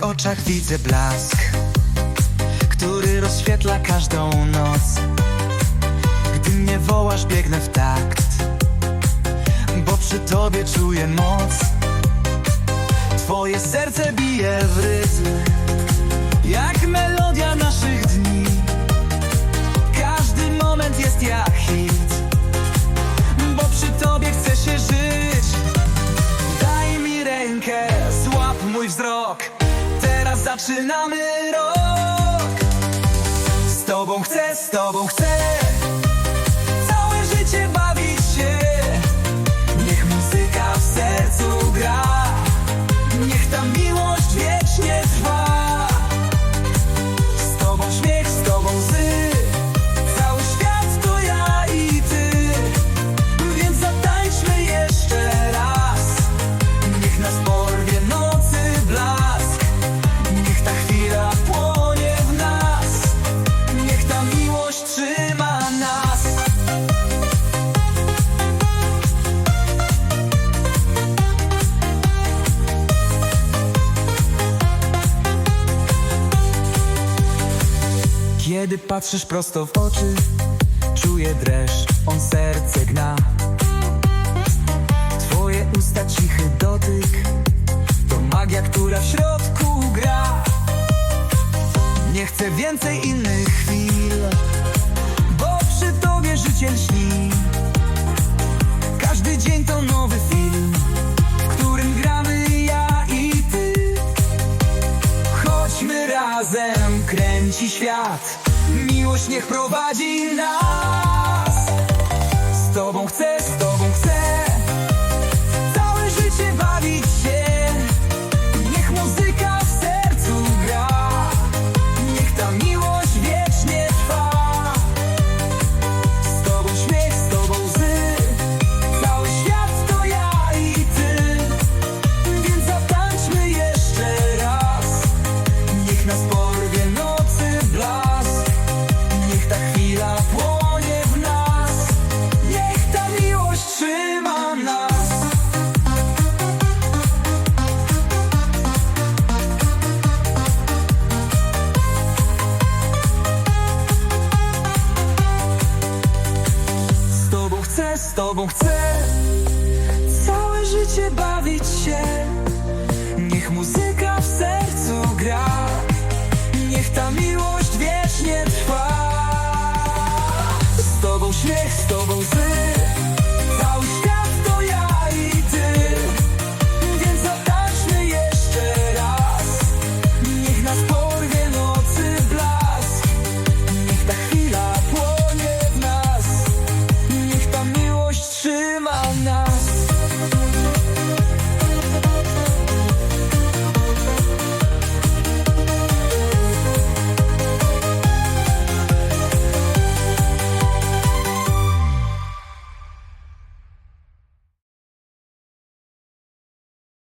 oczach widzę blask Który rozświetla każdą noc. Gdy mnie wołasz, biegnę w takt Bo przy tobie czuję moc. Twoje serce bije w rytm Jak melodia naszych dni. Każdy moment jest jak hit Bo przy tobie chcę się żyć. Daj mi rękę, złap mój wzrok zaczynamy rok. Z tobą chcę, z tobą chcę Kiedy patrzysz prosto w oczy Czuję dreszcz, on serce gna. Twoje usta cichy dotyk To magia, która w środku gra. Nie chcę więcej innych chwil Bo przy tobie życie lśni. Każdy dzień to nowy film W którym gramy ja i ty. Chodźmy razem, kręci świat. Miłość niech prowadzi nas tobą. Chcę